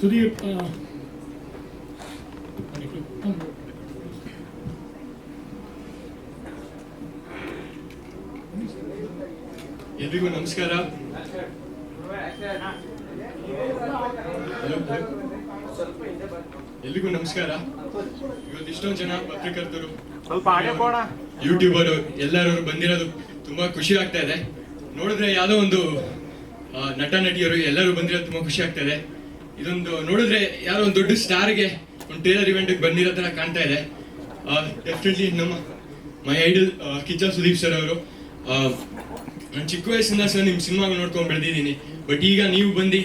ಸುದೀಪ್ ಎಲ್ರಿಗೂ ನಮಸ್ಕಾರ. Hello, hello. ಎಲ್ರಿಗೂ ನಮಸ್ಕಾರ. ಇವತ್ತು ಇಷ್ಟೊಂದು ಜನ ಪತ್ರಕರ್ತರು ಯೂಟ್ಯೂಬರು ಎಲ್ಲರೂ ಬಂದಿರೋದು ತುಂಬಾ ಖುಷಿ ಆಗ್ತಾ ಇದೆ. ನೋಡಿದ್ರೆ ಯಾವುದೋ ಒಂದು ನಟ ನಟಿಯರು ಎಲ್ಲರೂ ಬಂದಿರೋದು ತುಂಬಾ ಖುಷಿ ಆಗ್ತಾ ಇದೆ. ಇದೊಂದು ನೋಡಿದ್ರೆ ಯಾರೋ ಒಂದು ದೊಡ್ಡ ಸ್ಟಾರ್ಗೆ ಒಂದು ಟೇಲರ್ ಇವೆಂಟ್ ಬಂದಿರೋ ಥರ ಕಾಣ್ತಾ ಇದೆ. ಡೆಫಿನೆಟ್ಲಿ ನಮ್ಮ my idol Kichcha Sudeep sir ಅವರು. ನಾನು ಚಿಕ್ಕ ವಯಸ್ಸಿಂದ ಸರ್ ನಿಮ್ಮ ಸಿನಿಮಾ ನೋಡ್ಕೊಂಡು ಬೆಳೆದಿದ್ದೀನಿ. ಬಟ್ ಈಗ ನೀವು ಬಂದು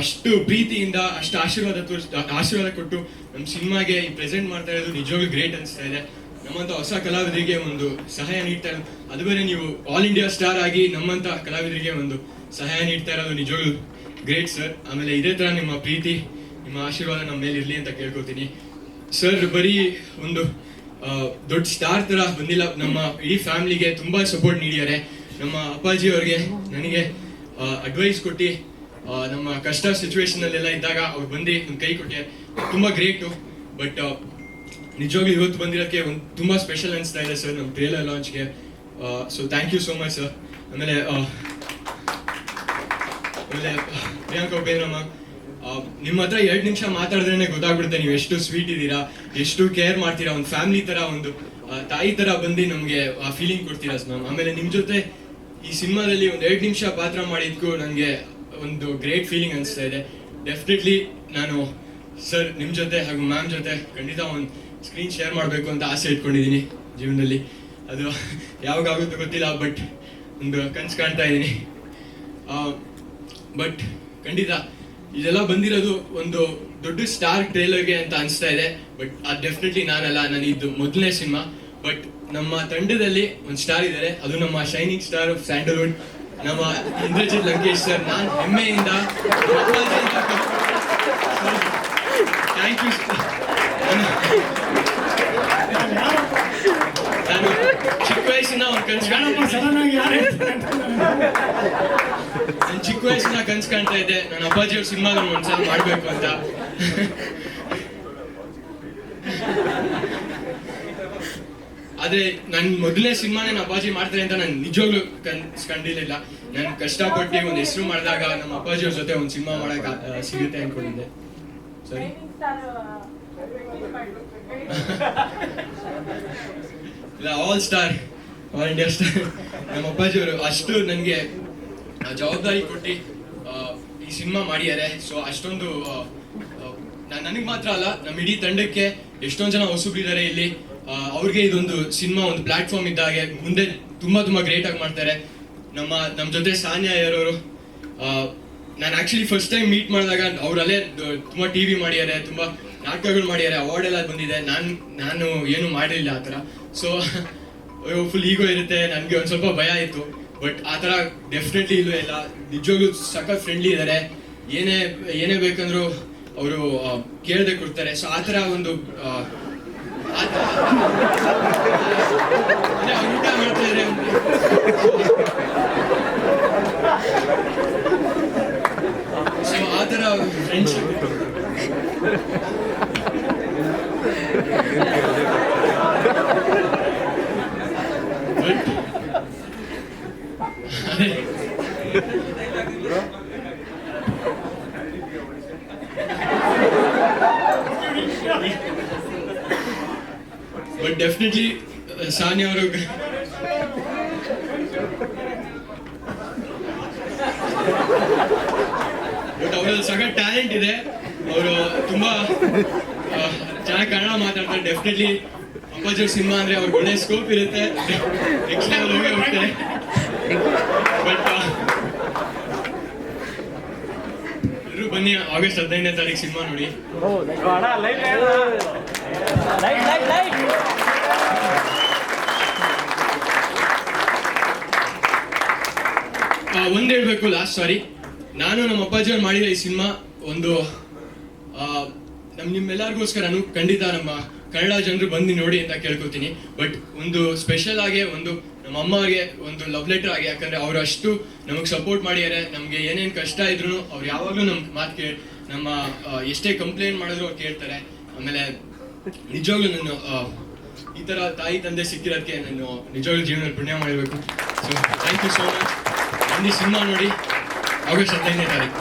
ಅಷ್ಟು ಪ್ರೀತಿಯಿಂದ, ಅಷ್ಟು ಆಶೀರ್ವಾದ ತೋರಿಸ್ ಆಶೀರ್ವಾದ ಕೊಟ್ಟು ನಮ್ಮ ಸಿನಿಮಾಗೆ ಪ್ರೆಸೆಂಟ್ ಮಾಡ್ತಾ ಇರೋದು ನಿಜವಾಗ್ಲೂ ಗ್ರೇಟ್ ಅನಿಸ್ತಾ ಇದೆ. ನಮ್ಮಂತ ಹೊಸ ಕಲಾವಿದರಿಗೆ ಒಂದು ಸಹಾಯ ನೀಡ್ತಾ ಇರೋದು. ಅದು ಬೇರೆ ನೀವು ಆಲ್ ಇಂಡಿಯಾ ಸ್ಟಾರ್ ಆಗಿ ನಮ್ಮಂತ ಕಲಾವಿದರಿಗೆ ಒಂದು ಸಹಾಯ ನೀಡ್ತಾ ಇರೋದು ನಿಜವಾಗ್ಲೂ ಗ್ರೇಟ್ ಸರ್ ಆಮೇಲೆ ಇದೇ ಥರ ನಿಮ್ಮ ಪ್ರೀತಿ, ನಿಮ್ಮ ಆಶೀರ್ವಾದ ನಮ್ಮ ಮೇಲೆ ಅಂತ ಕೇಳ್ಕೊತೀನಿ ಸರ್ ಬರೀ ಒಂದು ದೊಡ್ಡ ಸ್ಟಾರ್ ಥರ ಬಂದಿಲ್ಲ. ನಮ್ಮ ಇಡೀ ಫ್ಯಾಮಿಲಿಗೆ ತುಂಬ ಸಪೋರ್ಟ್ ನೀಡಿದ್ದಾರೆ. ನಮ್ಮ ಅಪ್ಪಾಜಿ ಅವ್ರಿಗೆ ನನಗೆ ಅಡ್ವೈಸ್ ಕೊಟ್ಟು ನಮ್ಮ ಕಷ್ಟ ಸಿಚುವೇಶನಲ್ಲೆಲ್ಲ ಇದ್ದಾಗ ಅವ್ರು ಬಂದು ಒಂದು ಕೈ ಕೊಟ್ಟೆ. ತುಂಬ ಗ್ರೇಟು ಬಟ್ ನಿಜವಾಗ್ಲೂ ಇವತ್ತು ಬಂದಿರೋಕ್ಕೆ ಒಂದು ತುಂಬ ಸ್ಪೆಷಲ್ ಅನಿಸ್ತಾ ಇದೆ ಸರ್ ನಮ್ಮ trailer ಲಾಂಚ್ಗೆ so thank you so much sir ಆಮೇಲೆ ಆಮೇಲೆ ಪ್ರಿಯಾಂಕಾ ಉಪೇಂದ್ರಮ್ಮ ನಿಮ್ಮ ಹತ್ರ ಎರಡು ನಿಮಿಷ ಮಾತಾಡಿದ್ರೆ ಗೊತ್ತಾಗ್ಬಿಡುತ್ತೆ ನೀವು ಎಷ್ಟು ಸ್ವೀಟ್ ಇದ್ದೀರಾ, ಎಷ್ಟು ಕೇರ್ ಮಾಡ್ತೀರಾ, ಒಂದು ಫ್ಯಾಮಿಲಿ ತರ, ಒಂದು ತಾಯಿ ತರ ಬಂದು ನಮಗೆ ಆ ಫೀಲಿಂಗ್ ಕೊಡ್ತೀರಾ ಮ್ಯಾಮ್ ಆಮೇಲೆ ನಿಮ್ ಜೊತೆ ಈ ಸಿನಿಮಾದಲ್ಲಿ ಒಂದು ಎರಡು ನಿಮಿಷ ಪಾತ್ರ ಮಾಡಿದ್ಕು ನನಗೆ ಒಂದು ಗ್ರೇಟ್ ಫೀಲಿಂಗ್ ಅನಿಸ್ತಾ ಇದೆ. ಡೆಫಿನೆಟ್ಲಿ ನಾನು ಸರ್ ನಿಮ್ಮ ಜೊತೆ ಹಾಗೂ ಮ್ಯಾಮ್ ಜೊತೆ ಖಂಡಿತ ಒಂದು ಸ್ಕ್ರೀನ್ ಶೇರ್ ಮಾಡಬೇಕು ಅಂತ ಆಸೆ ಇಟ್ಕೊಂಡಿದ್ದೀನಿ ಜೀವನದಲ್ಲಿ. ಅದು ಯಾವಾಗ ಆಗುತ್ತೋ ಗೊತ್ತಿಲ್ಲ ಬಟ್ ಒಂದು ಕನ್ಸು ಕಾಣ್ತಾ ಇದ್ದೀನಿ. ಬಟ್ ಖಂಡಿತ, ಇದೆಲ್ಲ ಬಂದಿರೋದು ಒಂದು ದೊಡ್ಡ ಸ್ಟಾರ್ ಟ್ರೇಲರ್ಗೆ ಅಂತ ಅನಿಸ್ತಾ ಇದೆ. ಬಟ್ ಅದು ಡೆಫಿನೆಟ್ಲಿ ನಾನಲ್ಲ, ನಾನು ಇದು ಮೊದಲನೇ ಸಿನಿಮಾ ಬಟ್ ನಮ್ಮ ತಂಡದಲ್ಲಿ ಒಂದು ಸ್ಟಾರ್ ಇದ್ದಾರೆ ಅದು ನಮ್ಮ ಶೈನಿಂಗ್ ಸ್ಟಾರ್ ಆಫ್ ಸ್ಯಾಂಡಲ್ವುಡ್ ನಮ್ಮ ಇಂದ್ರಜಿತ್ ಲಂಕೇಶ್ ಸರ್ ನಾನು ಹೆಮ್ಮೆಯಿಂದ ಥ್ಯಾಂಕ್ ಯು ನಾನು ಚಿಕ್ಕ ವಯಸ್ಸಿನ ಒಂದು ಕನಸು ಯಾರಪ್ಪ ಸಡನ್ ಆಗಿ ಯಾರು ಹೇಳ್ತಾರೆ ಅಂತ ನಾನು ಚಿಕ್ಕ ವಯಸ್ಸಿನ ಕನ್ಸ್ ಕಾಣ್ತಾ ಇದ್ದೆ ನನ್ನ ಅಪ್ಪಾಜಿ ಅವ್ರ ಸಿನಿಮಾಗಳು ಒಂದ್ಸಲ ಮಾಡ್ಬೇಕು ಅಂತ ಆದ್ರೆ ನನ್ ಮೊದಲನೇ ಸಿನಿಮಾನೇ ನಮ್ಮ ಅಪ್ಪಾಜಿ ಮಾಡ್ತಾರೆ ಅಂತ ನಾನು ನಿಜವಾಗ್ಲೂ ಕನ್ಸ್ ಕಂಡಿರ್ಲಿಲ್ಲ ನಾನು ಕಷ್ಟಪಟ್ಟು ಒಂದು ಹೆಸರು ಮಾಡಿದಾಗ ನಮ್ಮ ಅಪ್ಪಾಜಿ ಅವ್ರ ಜೊತೆ ಒಂದು ಸಿನಿಮಾ ಮಾಡಕ್ ಸಿಗುತ್ತೆ ಅನ್ಕೊಂಡಿದ್ದೆ ಸರಿ ಇಲ್ಲ ಆಲ್ ಸ್ಟಾರ್ ಆಲ್ ಇಂಡಿಯಾ ನಮ್ಮ ಅಪ್ಪಾಜಿಯವರು ಅಷ್ಟು ನನಗೆ ಜವಾಬ್ದಾರಿ ಕೊಟ್ಟು ಈ ಸಿನಿಮಾ ಮಾಡಿದ್ದಾರೆ. ಸೊ ಅಷ್ಟೊಂದು ನನಗೆ ಮಾತ್ರ ಅಲ್ಲ ನಮ್ಮ ಇಡೀ ತಂಡಕ್ಕೆ ಎಷ್ಟೊಂದು ಜನ ಹೊಸಬ್ರಿದ್ದಾರೆ ಇಲ್ಲಿ. ಅವ್ರಿಗೆ ಇದೊಂದು ಸಿನಿಮಾ ಒಂದು ಪ್ಲಾಟ್ಫಾರ್ಮ್ ಇದ್ದಾಗೆ ಮುಂದೆ ತುಂಬ ತುಂಬ ಗ್ರೇಟ್ ಆಗಿ ಮಾಡ್ತಾರೆ. ನಮ್ಮ ನಮ್ಮ ಜೊತೆ ಸಾನ್ಯಾ ಯಾರವರು ನಾನು ಆಕ್ಚುಲಿ ಫಸ್ಟ್ ಟೈಮ್ ಮೀಟ್ ಮಾಡಿದಾಗ ಅವರಲ್ಲೇ ತುಂಬ ಟಿ ವಿ ಮಾಡಿದ್ದಾರೆ, ತುಂಬ ನಾಟಕಗಳು ಮಾಡಿದ್ದಾರೆ ಅವಾರ್ಡ್ ಎಲ್ಲ ಬಂದಿದೆ. ನಾನು ನಾನು ಏನು ಮಾಡಲಿಲ್ಲ ಆ ಥರ. ಸೊ ಫುಲ್ ಈಗೋ ಇರುತ್ತೆ, ನನಗೆ ಒಂದು ಸ್ವಲ್ಪ ಭಯ ಇತ್ತು. ಬಟ್ ಆ ಥರ ಡೆಫಿನೆಟ್ಲಿ ಇಲ್ಲವೇ ಇಲ್ಲ. ನಿಜವಾಗ್ಲೂ ಸಖತ್ ಫ್ರೆಂಡ್ಲಿ ಇದ್ದಾರೆ ಏನೇ ಏನೇ ಬೇಕಂದ್ರು ಅವರು ಕೇಳದೆ ಕೊಡ್ತಾರೆ. ಸೊ ಆ ಥರ ಒಂದು ಊಟ ಮಾಡ್ತಾ ಸೊ ಆ ಥರ ಬಟ್ ಅದೇ ಬಟ್ ಡೆಫಿನೆಟ್ಲಿ ಸಾನಿ ಅವರು ಬಟ್ ಅವರಲ್ಲಿ ಸಗ ಟ್ಯಾಲೆಂಟ್ ಇದೆ. ಅವರು ತುಂಬಾ ಚೆನ್ನಾಗಿ ಕನ್ನಡ ಮಾತಾಡ್ತಾರೆ. ಡೆಫಿನೆಟ್ಲಿ ಅಪ್ಪಾಜಿ ಸಿನಿಮಾ ಅಂದ್ರೆ ಅವ್ರಿಗೆ ಒಳ್ಳೆ ಸ್ಕೋಪ್ ಇರುತ್ತೆ. ನೆಕ್ಸ್ಟ್ ಲೆವೆಲ್ ಹೋಗಿ ಹೋಗ್ತಾರೆ. ಬಟ್ ಎಲ್ಲರೂ ಬನ್ನಿ ಆಗಸ್ಟ್ ಹದಿನೈದನೇ ತಾರೀಕು ಸಿನಿಮಾ ನೋಡಿ. ಒಂದ್ ಹೇಳ್ಬೇಕು ಲಾಸ್ಟ್ ಸಾರಿ ನಾನು ನಮ್ಮ ಅಪ್ಪಾಜಿ ಅವ್ರು ಮಾಡಿರೋ ಈ ಸಿನಿಮಾ ಒಂದು ನಮ್ ನಾನು ಖಂಡಿತ ನಮ್ಮ ಕನ್ನಡ ಜನರು ಬಂದು ನೋಡಿ ಅಂತ ಕೇಳ್ಕೊತೀನಿ. ಬಟ್ ಒಂದು ಸ್ಪೆಷಲ್ ಆಗಿ, ಒಂದು ನಮ್ಮ ಅಮ್ಮಗೆ ಒಂದು ಲವ್ ಲೆಟರ್ ಆಗಿ, ಯಾಕಂದ್ರೆ ಅವ್ರು ಅಷ್ಟು ನಮಗೆ ಸಪೋರ್ಟ್ ಮಾಡಿದ್ದಾರೆ. ನಮ್ಗೆ ಏನೇನ್ ಕಷ್ಟ ಇದ್ರು ಅವ್ರು ಯಾವಾಗಲೂ ನಮ್ ಮಾತು ಕೇಳಿ, ನಮ್ಮ ಎಷ್ಟೇ ಕಂಪ್ಲೇಂಟ್ ಮಾಡಿದ್ರು ಅವ್ರು ಕೇಳ್ತಾರೆ. ಆಮೇಲೆ ನಿಜವಾಗ್ಲೂ ನಾನು ಈ ತರ ತಾಯಿ, ತಂದೆ ಸಿಕ್ಕಿರೋದಕ್ಕೆ ನಾನು ನಿಜವಾಗ್ಲೂ ಜೀವನದಲ್ಲಿ ಪುಣ್ಯ ಮಾಡಬೇಕು so thank you so much ಬನ್ನಿ ಸಿನಿಮಾ ನೋಡಿ ಆಗಸ್ಟ್ ಹದಿನೈದನೇ ತಾರೀಕು.